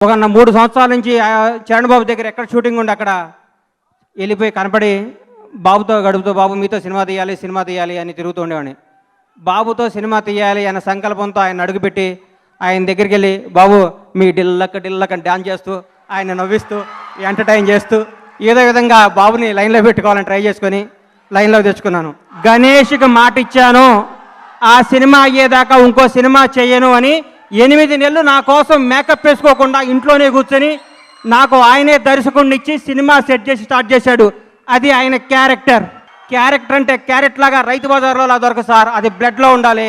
ఒక మూడు సంవత్సరాల నుంచి చరణ్ బాబు దగ్గర ఎక్కడ షూటింగ్ ఉండి అక్కడ వెళ్ళిపోయి కనపడి బాబుతో గడుపుతూ బాబు మీతో సినిమా తీయాలి సినిమా తీయాలి అని తిరుగుతూ ఉండేవాడిని. బాబుతో సినిమా తీయాలి అనే సంకల్పంతో ఆయన అడుగుపెట్టి ఆయన దగ్గరికి వెళ్ళి బాబు మీ డిల్లక డిల్లక డ్యాన్స్ చేస్తూ ఆయన నవ్విస్తూ ఎంటర్టైన్ చేస్తూ ఏదో విధంగా బాబుని లైన్లో పెట్టుకోవాలని ట్రై చేసుకొని లైన్లో తెచ్చుకున్నాను. గణేష్కి మాట ఇచ్చాను ఆ సినిమా అయ్యేదాకా ఇంకో సినిమా చేయను అని ఎనిమిది నెలలు నా కోసం మేకప్ వేసుకోకుండా ఇంట్లోనే కూర్చొని నాకు ఆయనే దర్శకుడినిచ్చి సినిమా సెట్ చేసి స్టార్ట్ చేశాడు. అది ఆయన క్యారెక్టర్. క్యారెక్టర్ అంటే క్యారెట్ లాగా రైతు బజార్లో అలా దొరకదు సార్. అది బ్లడ్లో ఉండాలి.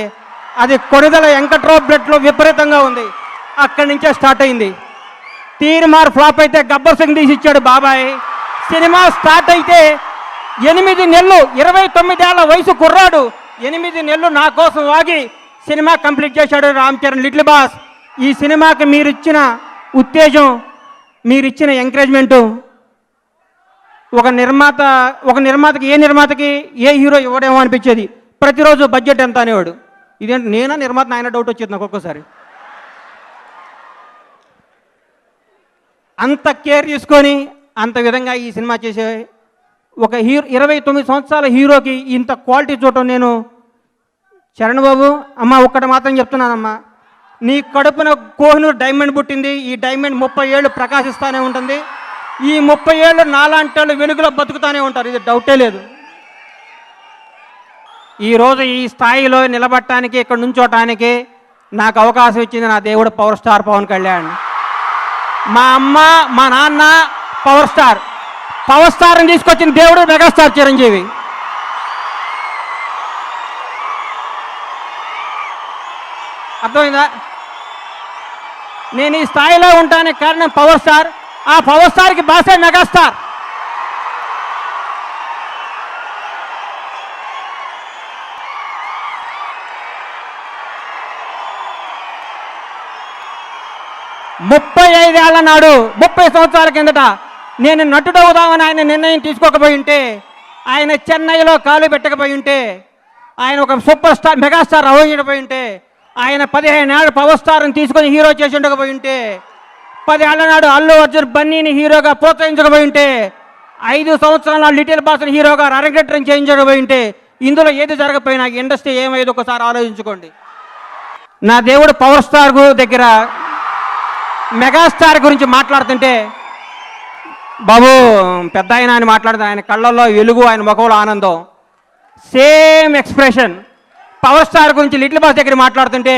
అది కొడుదల వెంకట్రావు బ్లడ్లో విపరీతంగా ఉంది. అక్కడి నుంచే స్టార్ట్ అయింది. తీర్మార్ ఫ్లాప్ అయితే గబ్బర్ సింగ్ తీసి ఇచ్చాడు బాబాయ్. సినిమా స్టార్ట్ అయితే ఎనిమిది నెలలు ఇరవై తొమ్మిదేళ్ళ వయసు కుర్రాడు. ఎనిమిది నెలలు నా కోసం వాగి సినిమా కంప్లీట్ చేశాడు రామ్ చరణ్ లిటిల్ బాస్. ఈ సినిమాకి మీరు ఇచ్చిన ఉత్తేజం మీరు ఇచ్చిన ఎంకరేజ్మెంటు ఒక నిర్మాత ఒక నిర్మాతకి ఏ నిర్మాతకి ఏ హీరో ఇవ్వడేమో అనిపించేది. ప్రతిరోజు బడ్జెట్ ఎంత అనేవాడు. ఇదేంటి నేనా నిర్మాత ఆయన డౌట్ వచ్చేది నాకు ఒక్కోసారి. అంత కేర్ తీసుకొని అంత విధంగా ఈ సినిమా చేసే ఒక హీరో ఇరవై తొమ్మిది సంవత్సరాల హీరోకి ఇంత క్వాలిటీ చూడటం నేను చరణ్ బాబు అమ్మ ఒక్కటి మాత్రం చెప్తున్నానమ్మా. నీ కడుపున కోహినూరు డైమండ్ పుట్టింది. ఈ డైమండ్ ముప్పై ఏళ్ళు ప్రకాశిస్తూనే ఉంటుంది. ఈ ముప్పై ఏళ్ళు నాలాంటి వాళ్ళు వెలుగులో బతుకుతూనే ఉంటారు. ఇది డౌటే లేదు. ఈరోజు ఈ స్థాయిలో నిలబడటానికి ఇక్కడ నుంచోటానికి నాకు అవకాశం ఇచ్చింది నా దేవుడు పవర్ స్టార్ పవన్ కళ్యాణ్. మా అమ్మ మా నాన్న పవర్ స్టార్. పవర్ స్టార్ని తీసుకొచ్చిన దేవుడు మెగాస్టార్ చిరంజీవి. అర్థమైందా? నేను ఈ స్థాయిలో ఉంటానికి కారణం పవర్ స్టార్. ఆ పవర్ స్టార్కి బాసే మెగాస్టార్. ముప్పై ఐదేళ్ళ నాడు ముప్పై సంవత్సరాల కిందట నేను నటుడవుదామని ఆయన నిర్ణయం తీసుకోకపోయి ఉంటే ఆయన చెన్నైలో కాలు పెట్టకపోయి ఉంటే ఆయన ఒక సూపర్ స్టార్ మెగాస్టార్ అవహించకపోయి ఉంటే ఆయన పదిహేను ఏళ్ళ పవర్ స్టార్ని తీసుకొని హీరో చేసి ఉండకపోయి ఉంటే పదేళ్ళ నాడు అల్లు అర్జున్ బన్నీని హీరోగా ప్రోత్సహించకపోయి ఉంటే ఐదు సంవత్సరాల లిటిల్ బాస్ని హీరోగా అరంగేట్రం చేయించకపోయి ఉంటే ఇందులో ఏది జరగకపోయినా ఇండస్ట్రీ ఏమైంది ఒకసారి ఆలోచించుకోండి. నా దేవుడు పవర్ స్టార్ దగ్గర మెగాస్టార్ గురించి మాట్లాడుతుంటే బాబు పెద్ద ఆయన అని మాట్లాడితే ఆయన కళ్ళల్లో వెలుగు ఆయన ముఖంలో ఆనందం. Same expression. పవర్ స్టార్ గురించి లిటిల్ బాస్ దగ్గర మాట్లాడుతుంటే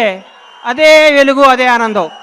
అదే వెలుగు అదే ఆనందం.